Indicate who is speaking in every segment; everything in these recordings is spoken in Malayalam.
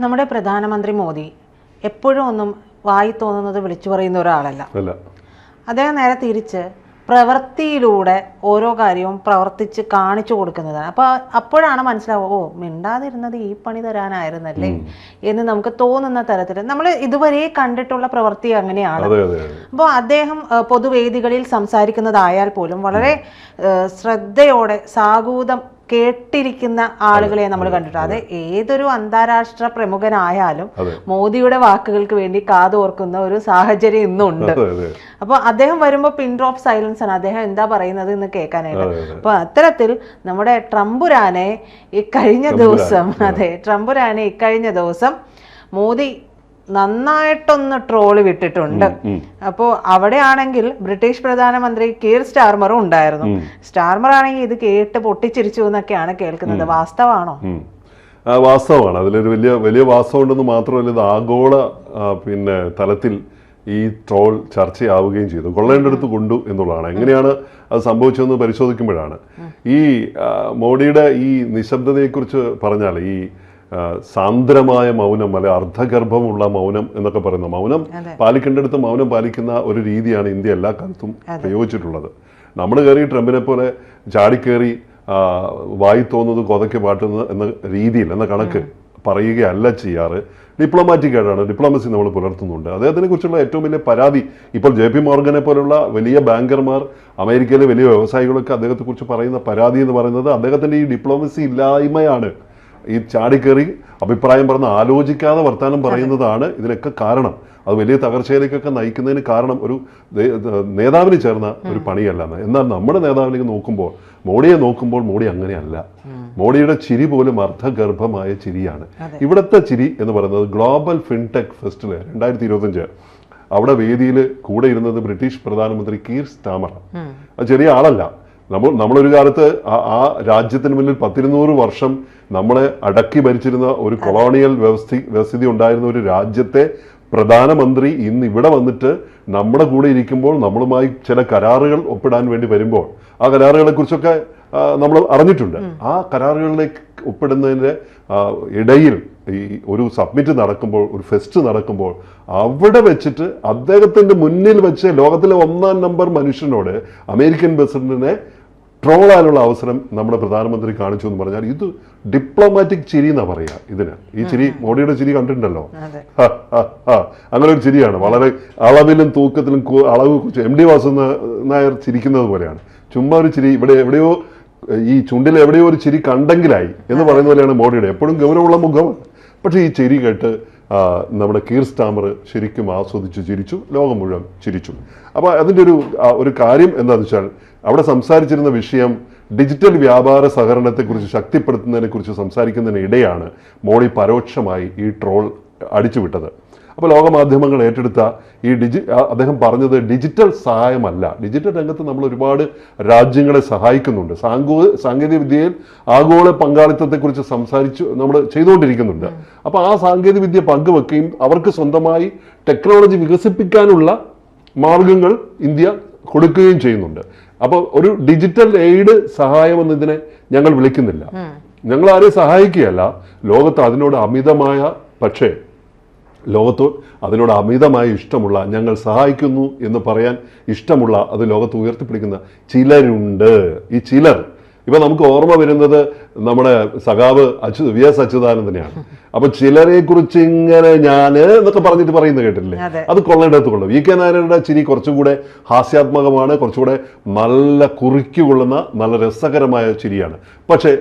Speaker 1: നമ്മുടെ പ്രധാനമന്ത്രി മോദി എപ്പോഴും ഒന്നും വായി തോന്നുന്നത് വിളിച്ചു പറയുന്ന ഒരാളല്ല. അദ്ദേഹം നേരെ തിരിച്ച് പ്രവൃത്തിയിലൂടെ ഓരോ കാര്യവും പ്രവർത്തിച്ച് കാണിച്ചു കൊടുക്കുന്നതാണ്. അപ്പോൾ അപ്പോഴാണ് മനസ്സിലാവുക ഓ മിണ്ടാതിരുന്നത് ഈ പണി തരാനായിരുന്നല്ലേ എന്ന് നമുക്ക് തോന്നുന്ന തരത്തിൽ. നമ്മൾ ഇതുവരെ കണ്ടിട്ടുള്ള പ്രവൃത്തി അങ്ങനെയാണ്. അപ്പോൾ അദ്ദേഹം പൊതുവേദികളിൽ സംസാരിക്കുന്നതായാൽ പോലും വളരെ ശ്രദ്ധയോടെ സാഗൂതം കേട്ടിരിക്കുന്ന ആളുകളെ നമ്മൾ കണ്ടിട്ടുണ്ട്. അത് ഏതൊരു അന്താരാഷ്ട്ര പ്രമുഖനായാലും. മോദിയുടെ വാക്കുകൾക്ക് വേണ്ടി കാതോർക്കുന്ന ഒരു സാഹചര്യം ഇന്നുണ്ട്. അപ്പോൾ അദ്ദേഹം വരുമ്പോൾ പിൻ ഡ്രോപ്പ് സൈലൻസ് ആണ് അദ്ദേഹം എന്താ പറയുന്നത് എന്ന് കേൾക്കാനായിട്ട്?
Speaker 2: അപ്പോൾ അതെ.
Speaker 1: അപ്പൊ അത്തരത്തിൽ നമ്മുടെ ട്രംപുരാനെ ഈ കഴിഞ്ഞ ദിവസം അതെ ട്രംപുരാനെ ഇക്കഴിഞ്ഞ ദിവസം മോദി നന്നായിട്ടൊന്ന് ട്രോൾ വിട്ടിട്ടുണ്ട്.
Speaker 2: അപ്പോ
Speaker 1: അപ്പോൾ അവിടെയാണെങ്കിൽ ബ്രിട്ടീഷ് പ്രധാനമന്ത്രി കീർ സ്റ്റാർമറും ഉണ്ടായിരുന്നു. സ്റ്റാർമർ ആണെങ്കിൽ ഇത് കേട്ട് പൊട്ടിച്ചിരിച്ചു എന്നൊക്കെയാണ് കേൾക്കുന്നത്. വാസ്തവാണോ.
Speaker 2: വാസ്തവമാണ്. അതിലൊരു വലിയ വലിയ വാസ്തവം ഉണ്ടെന്ന് മാത്രമല്ല ഇത് ആഗോള പിന്നെ തലത്തിൽ ഈ ട്രോൾ ചർച്ചയാവുകയും ചെയ്തു. കൊള്ളേണ്ടടുത്ത് കൊണ്ടു എന്നുള്ളതാണ്. എങ്ങനെയാണ് അത് സംഭവിച്ചതെന്ന് പരിശോധിക്കുമ്പോഴാണ്. ഈ മോഡിയുടെ ഈ നിശബ്ദതയെക്കുറിച്ച് പറഞ്ഞാൽ ഈ സാന്ദ്രമായ മൗനം അല്ലെ അർദ്ധഗർഭമുള്ള മൗനം എന്നൊക്കെ പറയുന്ന മൗനം പാലിക്കേണ്ടടുത്ത് മൗനം പാലിക്കുന്ന ഒരു രീതിയാണ് ഇന്ത്യ എല്ലാ കാലത്തും പ്രയോഗിച്ചിട്ടുള്ളത്. നമ്മൾ കയറി ട്രംപിനെ പോലെ ചാടിക്കേറി വായി തോന്നുന്നത് കൊതയ്ക്ക് പാട്ടുന്നത് എന്ന രീതിയിൽ എന്ന കണക്ക് പറയുകയല്ല ചെയ്യാറ്. ഡിപ്ലോമാറ്റിക് ആയിട്ടാണ് ഡിപ്ലോമസി നമ്മൾ പുലർത്തുന്നുണ്ട്. അദ്ദേഹത്തിനെ കുറിച്ചുള്ള ഏറ്റവും വലിയ പരാതി ഇപ്പോൾ ജെ പി മോർഗനെ പോലുള്ള വലിയ ബാങ്കർമാർ അമേരിക്കയിലെ വലിയ വ്യവസായികളൊക്കെ അദ്ദേഹത്തെക്കുറിച്ച് പറയുന്ന പരാതി എന്ന് പറയുന്നത് അദ്ദേഹത്തിന്റെ ഈ ഡിപ്ലോമസി ഇല്ലായ്മയാണ്. ഈ ചാടിക്കേറി അഭിപ്രായം പറഞ്ഞ് ആലോചിക്കാതെ വർത്തമാനം പറയുന്നതാണ് ഇതിനൊക്കെ കാരണം. അത് വലിയ തകർച്ചയിലേക്കൊക്കെ നയിക്കുന്നതിന് കാരണം ഒരു നേതാവിന് ചേർന്ന ഒരു പണിയല്ല എന്ന്. എന്നാൽ നമ്മുടെ നേതാവിലേക്ക് നോക്കുമ്പോൾ മോഡിയെ നോക്കുമ്പോൾ മോഡി അങ്ങനെയല്ല. മോഡിയുടെ ചിരി പോലും അർദ്ധഗർഭമായ ചിരിയാണ്. ഇവിടുത്തെ ചിരി എന്ന് പറയുന്നത് ഗ്ലോബൽ ഫിൻടെക് ഫെസ്റ്റിൽ രണ്ടായിരത്തി ഇരുപത്തഞ്ച് അവിടെ വേദിയിൽ കൂടെ ഇരുന്നത് ബ്രിട്ടീഷ് പ്രധാനമന്ത്രി കീർ സ്റ്റാമർ. അത് ചെറിയ ആളല്ല. നമ്മൾ നമ്മളൊരു കാലത്ത് ആ- ആ രാജ്യത്തിന് മുന്നിൽ പത്തിരുന്നൂറ് വർഷം നമ്മളെ അടക്കി ഭരിച്ചിരുന്ന ഒരു കൊളോണിയൽ വ്യവസ്ഥ വ്യവസ്ഥിതി ഉണ്ടായിരുന്ന ഒരു രാജ്യത്തെ പ്രധാനമന്ത്രി ഇന്ന് ഇവിടെ വന്നിട്ട് നമ്മുടെ കൂടെ ഇരിക്കുമ്പോൾ നമ്മളുമായി ചില കരാറുകൾ ഒപ്പിടാൻ വേണ്ടി വരുമ്പോൾ ആ കരാറുകളെ കുറിച്ചൊക്കെ നമ്മൾ അറിഞ്ഞിട്ടുണ്ട്. ആ കരാറുകളിലേക്ക് ഒപ്പിടുന്നതിന്റെ ഇടയിൽ ഈ ഒരു സബ്മിറ്റ് നടക്കുമ്പോൾ ഒരു ഫെസ്റ്റ് നടക്കുമ്പോൾ അവിടെ വെച്ചിട്ട് അദ്ദേഹത്തിന്റെ മുന്നിൽ വെച്ച് ലോകത്തിലെ ഒന്നാം നമ്പർ മനുഷ്യനോട് അമേരിക്കൻ പ്രസിഡന്റിനെ ട്രോളാനുള്ള അവസരം നമ്മുടെ പ്രധാനമന്ത്രി കാണിച്ചു എന്ന് പറഞ്ഞാൽ ഇത് ഡിപ്ലോമാറ്റിക് ചിരി എന്നാ പറയാ ഇതിന്. ഈ ചിരി മോഡിയുടെ ചിരി കണ്ടിട്ടുണ്ടല്ലോ. അങ്ങനെ ഒരു ചിരിയാണ്. വളരെ അളവിലും തൂക്കത്തിലും അളവ് എം ഡി വാസു നായർ ചിരിക്കുന്നത് പോലെയാണ്. ചുമ്മാ ഒരു ചിരി ഇവിടെ എവിടെയോ ഈ ചുണ്ടിൽ എവിടെയോ ഒരു ചിരി കണ്ടെങ്കിലായി എന്ന് പറയുന്ന പോലെയാണ് മോഡിയുടെ. എപ്പോഴും ഗൗരവമുള്ള മുഖം. പക്ഷേ ഈ ചിരി കേട്ട് നമ്മുടെ കീർ സ്റ്റാമർ ശരിക്കും ആസ്വദിച്ച് ചിരിച്ചു ലോകം മുഴുവൻ ചിരിച്ചു. അപ്പോൾ അതിന്റെ ഒരു ഒരു കാര്യം എന്താണെന്ന് വെച്ചാൽ അവിടെ സംസാരിച്ചിരുന്ന വിഷയം ഡിജിറ്റൽ വ്യാപാര സഹകരണത്തെക്കുറിച്ച് ശക്തിപ്പെടുത്തുന്നതിനെക്കുറിച്ച് സംസാരിക്കുന്നതിനിടെയാണ് മോളി പരോക്ഷമായി ഈ ട്രോൾ അടിച്ചുവിട്ടത്. അപ്പോൾ ലോകമാധ്യമങ്ങൾ ഏറ്റെടുത്ത ഈ ഡിജി അദ്ദേഹം പറഞ്ഞത് ഡിജിറ്റൽ സഹായമല്ല. ഡിജിറ്റൽ രംഗത്ത് നമ്മൾ ഒരുപാട് രാജ്യങ്ങളെ സഹായിക്കുന്നുണ്ട്. സാങ്കോ സാങ്കേതിക വിദ്യയിൽ ആഗോള പങ്കാളിത്തത്തെക്കുറിച്ച് സംസാരിച്ചു നമ്മൾ ചെയ്തുകൊണ്ടിരിക്കുന്നുണ്ട്. അപ്പോൾ ആ സാങ്കേതിക വിദ്യ പങ്കുവെക്കുകയും അവർക്ക് സ്വന്തമായി ടെക്നോളജി വികസിപ്പിക്കാനുള്ള മാർഗങ്ങൾ ഇന്ത്യ കൊടുക്കുകയും ചെയ്യുന്നുണ്ട്. അപ്പോൾ ഒരു ഡിജിറ്റൽ എയ്ഡ് സഹായം എന്നതിനെ ഞങ്ങൾ വിളിക്കുന്നില്ല. ഞങ്ങൾ ആരെയും സഹായിക്കുകയല്ല. ലോകത്ത് അതിനോട് അമിതമായ പക്ഷേ ലോകത്ത് അതിനോട് അമിതമായ ഇഷ്ടമുള്ള ഞങ്ങൾ സഹായിക്കുന്നു എന്ന് പറയാൻ ഇഷ്ടമുള്ള അത് ലോകത്ത് ഉയർത്തിപ്പിടിക്കുന്ന ചിലരുണ്ട്. ഈ ചിലർ ഇപ്പൊ നമുക്ക് ഓർമ്മ വരുന്നത് നമ്മുടെ സഖാവ് അച്യു വി എസ് അച്യുതാനന്ദനെയാണ്. അപ്പൊ ചിലരെ കുറിച്ച് ഇങ്ങനെ ഞാൻ എന്നൊക്കെ പറഞ്ഞിട്ട് പറയുന്നത് കേട്ടില്ലേ
Speaker 1: അതെ.
Speaker 2: കൊള്ളേണ്ടത് കൊള്ളും വി കെ നായരുടെ ചിരി കുറച്ചും കൂടെ ഹാസ്യാത്മകമാണ് കുറച്ചുകൂടെ നല്ല കുറിക്കുകൊള്ളുന്ന നല്ല രസകരമായ ചിരിയാണ്. പക്ഷേ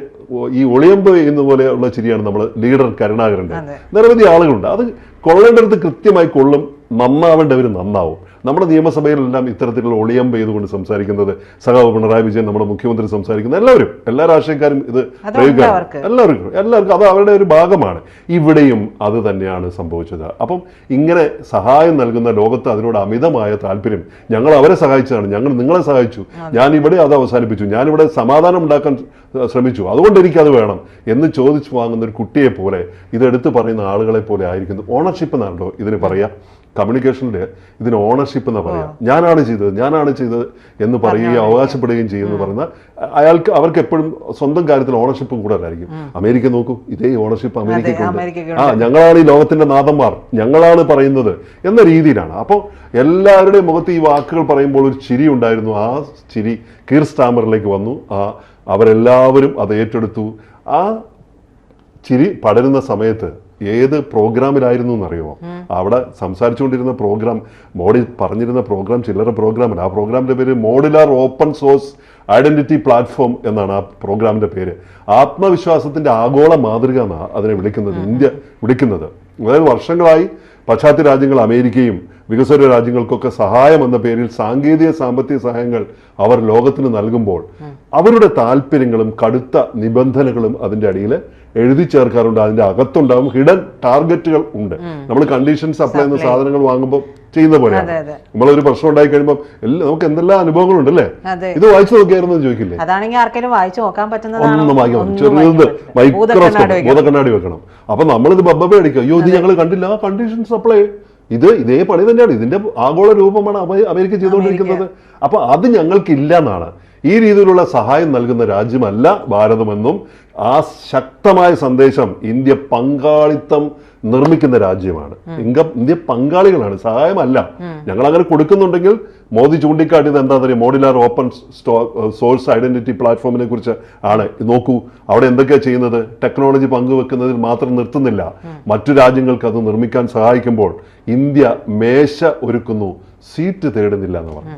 Speaker 2: ഈ ഒളിയമ്പ് എന്ന പോലെയുള്ള ചിരിയാണ് നമ്മൾ ലീഡർ
Speaker 1: കരുണാകരന്റെ.
Speaker 2: നിരവധി ആളുകളുണ്ട്. അത് കൊള്ളേണ്ടടുത്ത് കൃത്യമായി കൊള്ളും. നന്നാവേണ്ടവർ നന്നാവും. നമ്മുടെ നിയമസഭയിലെല്ലാം ഇത്തരത്തിലുള്ള ഒളിയം ചെയ്തുകൊണ്ട് സംസാരിക്കുന്നത് സഖാവ് പിണറായി വിജയൻ നമ്മുടെ മുഖ്യമന്ത്രി സംസാരിക്കുന്നത് എല്ലാവരും എല്ലാ രാഷ്ട്രീയക്കാരും ഇത് പ്രയോഗിക്കാറുണ്ട്. എല്ലാവർക്കും. എല്ലാവർക്കും അത് അവരുടെ ഒരു ഭാഗമാണ്. ഇവിടെയും അത് തന്നെയാണ് സംഭവിച്ചത്. അപ്പം ഇങ്ങനെ സഹായം നൽകുന്ന ലോകത്ത് അതിനോട് അമിതമായ താല്പര്യം. ഞങ്ങൾ അവരെ സഹായിച്ചതാണ്. ഞങ്ങൾ നിങ്ങളെ സഹായിച്ചു. ഞാൻ ഇവിടെ അത് അവസാനിപ്പിച്ചു. ഞാനിവിടെ സമാധാനം ഉണ്ടാക്കാൻ ശ്രമിച്ചു. അതുകൊണ്ട് എനിക്കത് വേണം എന്ന് ചോദിച്ചു വാങ്ങുന്ന ഒരു കുട്ടിയെ പോലെ ഇതെടുത്ത് പറയുന്ന ആളുകളെ പോലെ ആയിരിക്കുന്നു ഓണർഷിപ്പ് എന്നാണല്ലോ ഇതിന് പറയാ. കമ്മ്യൂണിക്കേഷനിൽ ഇതിന് ഓണർഷിപ്പ് എന്ന് പറയാം. ഞാനാണ് ചെയ്തത് ഞാനാണ് ചെയ്തത് എന്ന് പറയുകയും അവകാശപ്പെടുകയും ചെയ്യുമെന്ന് പറയുന്ന അയാൾക്ക് അവർക്ക് എപ്പോഴും സ്വന്തം കാര്യത്തിൽ ഓണർഷിപ്പ് കൂടുതലായിരിക്കും. അമേരിക്ക നോക്കൂ ഇതേ ഓണർഷിപ്പ് അമേരിക്കയ്ക്കുണ്ട്.
Speaker 1: അമേരിക്കയ്ക്ക്
Speaker 2: ആ ഞങ്ങളാണ് ഈ ലോകത്തിന്റെ നാഥന്മാർ. ഞങ്ങളാണ് പറയുന്നത് എന്ന രീതിയിലാണ്. അപ്പോൾ എല്ലാവരുടെയും മുഖത്ത് ഈ വാക്കുകൾ പറയുമ്പോൾ ഒരു ചിരി ഉണ്ടായിരുന്നു. ആ ചിരി കീർ സ്റ്റാമറിലേക്ക് വന്നു. ആ അവരെല്ലാവരും അത് ഏറ്റെടുത്തു. ആ ചിരി പടരുന്ന സമയത്ത് ഏത് പ്രോഗ്രാമിലായിരുന്നു എന്നറിയുമോ? അവിടെ സംസാരിച്ചുകൊണ്ടിരുന്ന പ്രോഗ്രാം മോഡി പറഞ്ഞിരുന്ന പ്രോഗ്രാം ചില്ലറ പ്രോഗ്രാമല്ല ആ പ്രോഗ്രാമിന്റെ പേര് modular open source identity platform എന്നാണ് ആ പ്രോഗ്രാമിന്റെ പേര്. ആത്മവിശ്വാസത്തിന്റെ ആഗോള മാതൃക എന്നാണ് അതിനെ വിളിക്കുന്നത് ഇന്ത്യ വിളിക്കുന്നത്. അതായത് വർഷങ്ങളായി പാശ്ചാത്യ രാജ്യങ്ങൾ അമേരിക്കയും വികസ്വര രാജ്യങ്ങൾക്കൊക്കെ സഹായം എന്ന പേരിൽ സാങ്കേതിക സാമ്പത്തിക സഹായങ്ങൾ അവർ ലോകത്തിന് നൽകുമ്പോൾ അവരുടെ താല്പര്യങ്ങളും കടുത്ത നിബന്ധനകളും അതിന്റെ അടിയിൽ എഴുതി ചേർക്കാറുണ്ട്. അതിന്റെ അകത്തുണ്ടാകും ഹിഡൻ ടാർഗറ്റുകൾ ഉണ്ട്. നമ്മൾ കണ്ടീഷൻ സപ്ലൈ ചെയ്യുന്ന സാധനങ്ങൾ വാങ്ങുമ്പോൾ ചെയ്യുന്ന പോലെയാണ്. നമ്മളൊരു പ്രശ്നം ഉണ്ടായി കഴിയുമ്പോൾ എല്ലാം നമുക്ക് എന്തെല്ലാം അനുഭവങ്ങളുണ്ട് അല്ലേ? ഇത് വായിച്ചു നോക്കിയായിരുന്നു ചോദിക്കില്ലേ?
Speaker 1: അതാണെങ്കിൽ ആർക്കെങ്കിലും വായിച്ചു നോക്കാൻ
Speaker 2: ഒന്നും
Speaker 1: പറ്റില്ല.
Speaker 2: മൈക്രോസ്കോപ്പ്
Speaker 1: ഭൂതക്കണ്ണാടി വെക്കണം.
Speaker 2: അപ്പൊ നമ്മളിത് ബബ്ബ അടിക്കുക അയ്യോ ഇത് ഞങ്ങൾ കണ്ടില്ല. കണ്ടീഷൻ സപ്ലൈ ഇത് ഇതേ പണി തന്നെയാണ്. ഇതിന്റെ ആഗോള രൂപമാണ് അമേരിക്ക. ചെയ്തുകൊണ്ടിരിക്കുന്നത്. അപ്പൊ അത് ഞങ്ങൾക്കില്ല എന്നാണ്. ഈ രീതിയിലുള്ള സഹായം നൽകുന്ന രാജ്യമല്ല ഭാരതമെന്നും ആ ശക്തമായ സന്ദേശം ഇന്ത്യ പങ്കാളിത്തം നിർമ്മിക്കുന്ന രാജ്യമാണ്. ഇന്ത്യ ഇന്ത്യ പങ്കാളികളാണ് സഹായമല്ല. ഞങ്ങൾ അങ്ങനെ കൊടുക്കുന്നുണ്ടെങ്കിൽ മോദി ചൂണ്ടിക്കാട്ടിയത് എന്താണെന്ന് അറിയാം? മോഡിലാർ ഓപ്പൺ സോഴ്സ് ഐഡന്റിറ്റി പ്ലാറ്റ്ഫോമിനെ കുറിച്ച് ആണ്. നോക്കൂ അവിടെ എന്തൊക്കെയാണ് ചെയ്യുന്നത്? ടെക്നോളജി പങ്കുവെക്കുന്നതിൽ മാത്രം നിർത്തുന്നില്ല. മറ്റു രാജ്യങ്ങൾക്ക് അത് നിർമ്മിക്കാൻ സഹായിക്കുമ്പോൾ ഇന്ത്യ മേശ ഒരുക്കുന്നു സീറ്റ് തേടുന്നില്ല എന്ന് പറഞ്ഞു.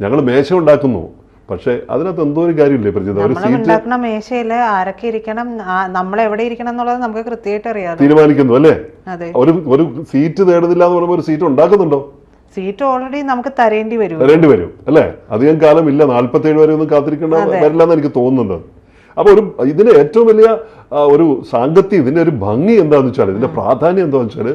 Speaker 2: ഞങ്ങൾ മേശ ഉണ്ടാക്കുന്നു പക്ഷേ അതിനകത്ത് എന്തോ ഒരു കാര്യമില്ലേ പ്രജിത? ഒരു സീറ്റ്
Speaker 1: മേശയിൽ ആരൊക്കെ ഇരിക്കണം നമ്മൾ എവിടെ ഇരിക്കണം എന്നുള്ളത് നമുക്ക് കൃത്യമായിട്ട് അറിയാം
Speaker 2: തീരുമാനിക്കുന്നു അല്ലേ? ഒരു ഒരു സീറ്റ് തേടുന്നില്ല എന്ന് പറയുമ്പോൾ ഒരു സീറ്റ് ഉണ്ടാക്കുന്നുണ്ടോ?
Speaker 1: സീറ്റ് ഓൾറെഡി നമുക്ക് തരേണ്ടി വരും.
Speaker 2: തരേണ്ടി വരും അല്ലേ? അധികം കാലം ഇല്ല നാല്പത്തേഴ് വരെ ഒന്നും കാത്തിരിക്കേണ്ട വരില്ല എന്ന് എനിക്ക് തോന്നുന്നുണ്ട് അപ്പൊ ഒരു ഇതിന് ഏറ്റവും വലിയ ഒരു സാങ്കത്യം ഇതിന്റെ ഒരു ഭംഗി എന്താണെന്ന് വെച്ചാൽ ഇതിന്റെ പ്രാധാന്യം എന്താണെന്ന് വെച്ചാൽ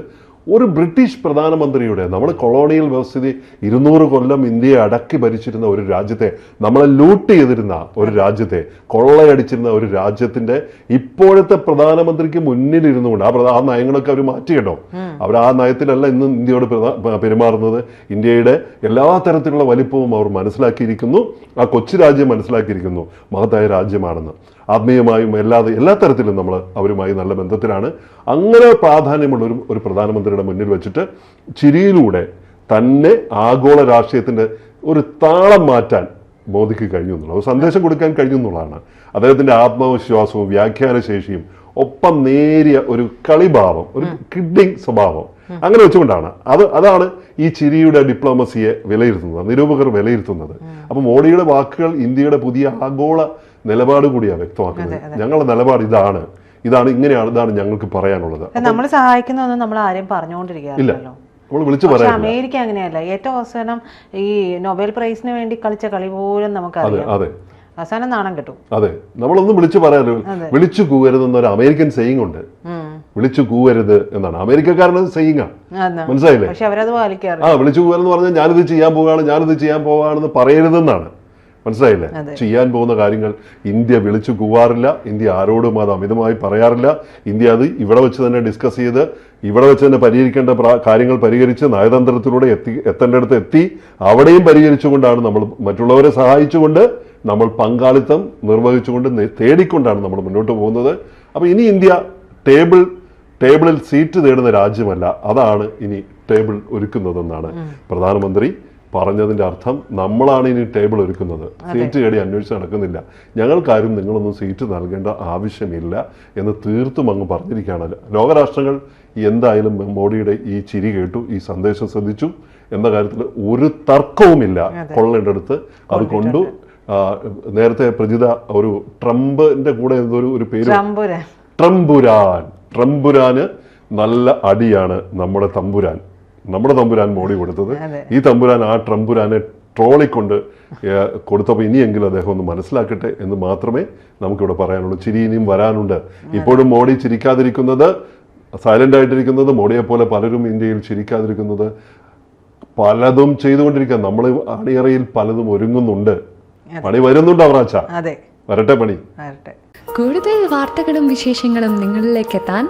Speaker 2: ഒരു ബ്രിട്ടീഷ് പ്രധാനമന്ത്രിയുടെ നമ്മൾ കൊളോണിയൽ വ്യവസ്ഥിതി ഇരുന്നൂറ് കൊല്ലം ഇന്ത്യയെ അടക്കി ഭരിച്ചിരുന്ന ഒരു രാജ്യത്തെ നമ്മളെ ലൂട്ട് ചെയ്തിരുന്ന ഒരു രാജ്യത്തെ കൊള്ളയടിച്ചിരുന്ന ഒരു രാജ്യത്തിന്റെ ഇപ്പോഴത്തെ പ്രധാനമന്ത്രിക്ക് മുന്നിൽ ഇരുന്നുകൊണ്ട് ആ ആ നയങ്ങളൊക്കെ അവർ മാറ്റിയിട്ടോ? അവർ ആ നയത്തിലല്ല ഇന്ന് ഇന്ത്യയോട് പെരുമാറുന്നത്. ഇന്ത്യയുടെ എല്ലാ തരത്തിലുള്ള വലിപ്പവും അവർ മനസ്സിലാക്കിയിരിക്കുന്നു. ആ കൊച്ചു രാജ്യം മനസ്സിലാക്കിയിരിക്കുന്നു. മഹത്തായ രാജ്യമാണെന്ന്. ആത്മീയമായും എല്ലാ എല്ലാ തരത്തിലും നമ്മൾ അവരുമായി നല്ല ബന്ധത്തിലാണ്. അങ്ങനെ പ്രാധാന്യമുള്ള ഒരു ഒരു പ്രധാനമന്ത്രിയുടെ മുന്നിൽ വെച്ചിട്ട് ചിരിയിലൂടെ തന്നെ ആഗോള രാഷ്ട്രീയത്തിന്റെ ഒരു താളം മാറ്റാൻ മോദിക്ക് കഴിഞ്ഞു എന്നുള്ളത് സന്ദേശം കൊടുക്കാൻ കഴിഞ്ഞു എന്നുള്ളതാണ്. അദ്ദേഹത്തിന്റെ ആത്മവിശ്വാസവും വ്യാഖ്യാന ശേഷിയും ഒപ്പം നേരിയ ഒരു കളിഭാവം ഒരു കിഡ്ഡിങ് സ്വഭാവം അങ്ങനെ വെച്ചുകൊണ്ടാണ്. അത് അതാണ് ഈ ചിരിയുടെ ഡിപ്ലോമസിയെ വിലയിരുത്തുന്നത് നിരൂപകർ വിലയിരുത്തുന്നത്. അപ്പോൾ മോഡിയുടെ വാക്കുകൾ ഇന്ത്യയുടെ പുതിയ ആഗോള നിലപാട് കൂടിയാണ് വ്യക്തമാക്കുന്നത്. ഞങ്ങളുടെ നിലപാട് ഇതാണ്. ഇതാണ് ഇങ്ങനെയാണ് ഇതാണ് ഞങ്ങൾക്ക് പറയാനുള്ളത്.
Speaker 1: നമ്മൾ സഹായിക്കുന്നതൊന്നും നമ്മൾ ആരെയും പറഞ്ഞുകൊണ്ടിരിക്കാറില്ലല്ലോ
Speaker 2: നമ്മൾ വിളിച്ചു പറയാം
Speaker 1: അമേരിക്ക അങ്ങനെയല്ല. ഏറ്റവും അവസാനം ഈ നൊബേൽ പ്രൈസിന് വേണ്ടി കളിച്ച കളി പോലും നമുക്കറിയാം.
Speaker 2: അതെ
Speaker 1: അവസാനം നാണം കിട്ടും.
Speaker 2: അതെ. നമ്മളൊന്നും വിളിച്ചു പറയാറില്ല. വിളിച്ചു കൂവരുതെന്നൊരു അമേരിക്കൻ സെയിങ് ഉണ്ട്. വിളിച്ചു കൂവരുത് എന്നാണ്. അമേരിക്കക്കാരന് സെയിങ്
Speaker 1: ആണ്
Speaker 2: മനസ്സിലായില്ലേ? ആ വിളിച്ചു കൂവരെന്ന് പറഞ്ഞാൽ ഞാനിത് ചെയ്യാൻ പോവുകയാണ് ഞാനിത് ചെയ്യാൻ പോവാണെന്ന് പറയരുതെന്നാണ്. മനസ്സിലായില്ലേ? ചെയ്യാൻ പോകുന്ന കാര്യങ്ങൾ ഇന്ത്യ വിളിച്ചു കൂവാറില്ല. ഇന്ത്യ ആരോടും അത് അമിതമായി പറയാറില്ല. ഇന്ത്യ അത് ഇവിടെ വെച്ച് തന്നെ ഡിസ്കസ് ചെയ്ത് ഇവിടെ വെച്ച് തന്നെ പരിഹരിക്കേണ്ട കാര്യങ്ങൾ പരിഹരിച്ച് നയതന്ത്രത്തിലൂടെ എത്തി എത്തേണ്ടടുത്ത് എത്തി. അവിടെയും പരിഹരിച്ചുകൊണ്ടാണ് നമ്മൾ മറ്റുള്ളവരെ സഹായിച്ചുകൊണ്ട് നമ്മൾ പങ്കാളിത്തം നിർവഹിച്ചുകൊണ്ട് തേടിക്കൊണ്ടാണ് നമ്മൾ മുന്നോട്ട് പോകുന്നത്. അപ്പോൾ ഇനി ഇന്ത്യ ടേബിൾ ടേബിളിൽ സീറ്റ് തേടുന്ന രാജ്യമല്ല. അതാണ് ഇനി ടേബിൾ ഒരുക്കുന്നതെന്നാണ് പ്രധാനമന്ത്രി പറഞ്ഞതിന്റെ അർത്ഥം നമ്മളാണ് ഇനി ടേബിൾ ഒരുക്കുന്നത്. സീറ്റ് തേടി അന്വേഷിച്ച് നടക്കുന്നില്ല. ഞങ്ങൾക്കാരും നിങ്ങളൊന്നും സീറ്റ് നൽകേണ്ട ആവശ്യമില്ല എന്ന് തീർത്തും അങ്ങ് പറഞ്ഞിരിക്കുകയാണ്. ലോകരാഷ്ട്രങ്ങൾ എന്തായാലും മോഡിയുടെ ഈ ചിരി കേട്ടു ഈ സന്ദേശം ശ്രദ്ധിച്ചു എന്ന കാര്യത്തിൽ ഒരു തർക്കവുമില്ല. കൊള്ളേണ്ടടുത്ത്. അത് കൊണ്ടു നേരത്തെ പ്രജിത ഒരു ട്രംപിന്റെ കൂടെ എന്തൊരു ഒരു- പേര് ട്രംപുരാൻ. ട്രംപുരാന് നല്ല അടിയാണ് നമ്മുടെ തമ്പുരാൻ. നമ്മുടെ തമ്പുരാൻ മോഡി കൊടുത്തത്. ഈ തമ്പുരാൻ ആ ട്രംപുരാനെ ട്രോളിക്കൊണ്ട് കൊടുത്തപ്പോൾ ഇനിയെങ്കിലും അദ്ദേഹം ഒന്ന് മനസ്സിലാക്കട്ടെ എന്ന് മാത്രമേ നമുക്കിവിടെ പറയാനുള്ളൂ. ചിരി ഇനിയും വരാനുണ്ട്. ഇപ്പോഴും മോഡി ചിരിക്കാതിരിക്കുന്നത് സൈലന്റ് ആയിട്ടിരിക്കുന്നത് മോഡിയെ പോലെ പലരും ഇന്ത്യയിൽ ചിരിക്കാതിരിക്കുന്നത് പലതും ചെയ്തുകൊണ്ടിരിക്കുക നമ്മൾ അണിയറയിൽ പലതും ഒരുങ്ങുന്നുണ്ട്. പണി വരുന്നുണ്ട് അവറാച്ച?
Speaker 1: അതെ.
Speaker 2: വരട്ടെ പണി.
Speaker 1: വരട്ടെ.
Speaker 3: കൂടുതൽ വാർത്തകളും വിശേഷങ്ങളും നിങ്ങളിലേക്ക് എത്താൻ